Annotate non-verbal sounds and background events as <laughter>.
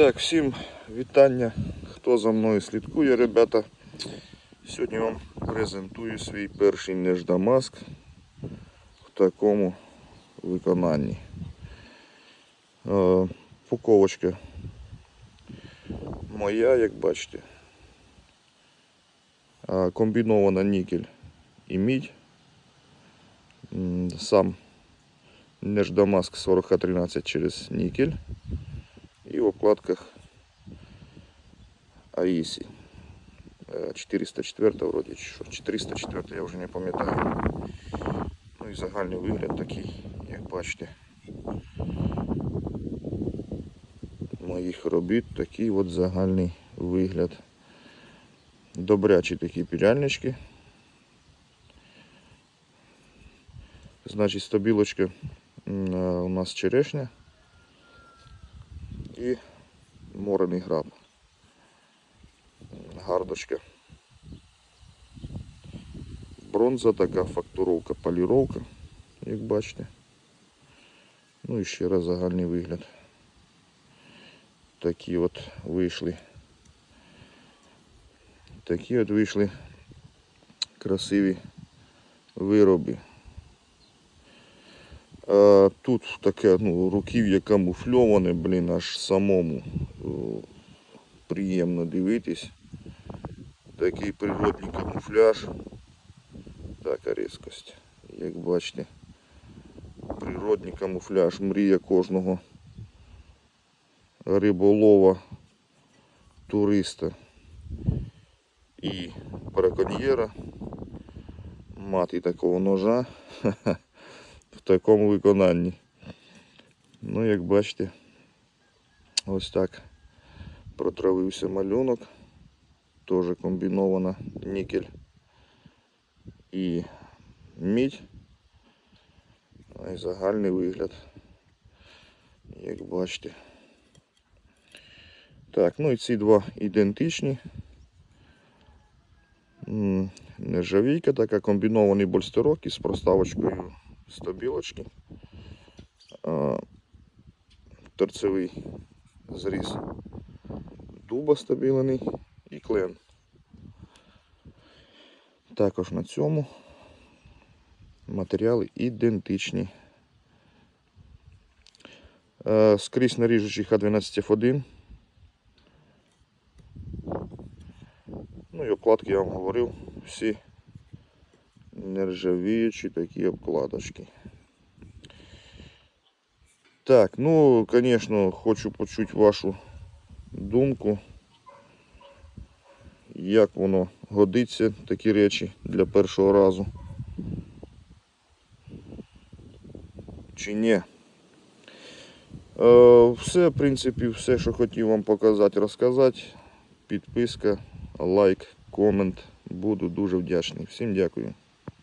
Так, всім вітання, хто за мною слідкує, ребята. Сьогодні вам презентую свій перший неждамаск в такому виконанні. Е, Пуковочка моя, як бачите. Комбінована нікель і мідь. Сам неждамаск 4013 через нікель. І в Аїсі. Е, 404 вроді, що 404, я вже не пам'ятаю. Ну і загальний вигляд такий, як бачите. Моїх робіт такий от загальний вигляд. Добрячі такі піляльнички. Значить, стабілочка у нас черешня і морений граб. Гардочка. Бронза така, фактуровка, поліровка, як бачите. Ну і ще раз загальний вигляд. Такі от вийшли. Такі от вийшли красиві вироби. Тут таке ну, руків'я камуфльоване, блін, аж самому о, приємно дивитись. Такий природний камуфляж. Така різкость. Як бачите, природний камуфляж, мрія кожного риболова, туриста і браконьєра. Мати такого ножа <laughs> в такому виконанні. Ну, як бачите, ось так протравився малюнок. Теж комбінована нікель і мідь. А й загальний вигляд. Як бачите. Так, ну і ці два ідентичні. Нержавійка така, комбінований больстерок із проставочкою стабілочки. А, Торцевий зріз дуба стабілений і клен. Також на цьому матеріали ідентичні. Е, Скрізь наріжучий Х12F1. Ну і обкладки я вам говорив, всі нержавіючі такі обкладочки. Так, ну, звісно, хочу почути вашу думку, як воно годиться, такі речі для першого разу. Чи ні. Е, все, в принципі, все, що хотів вам показати, розказати. Підписка, лайк, комент. Буду дуже вдячний. Всім дякую.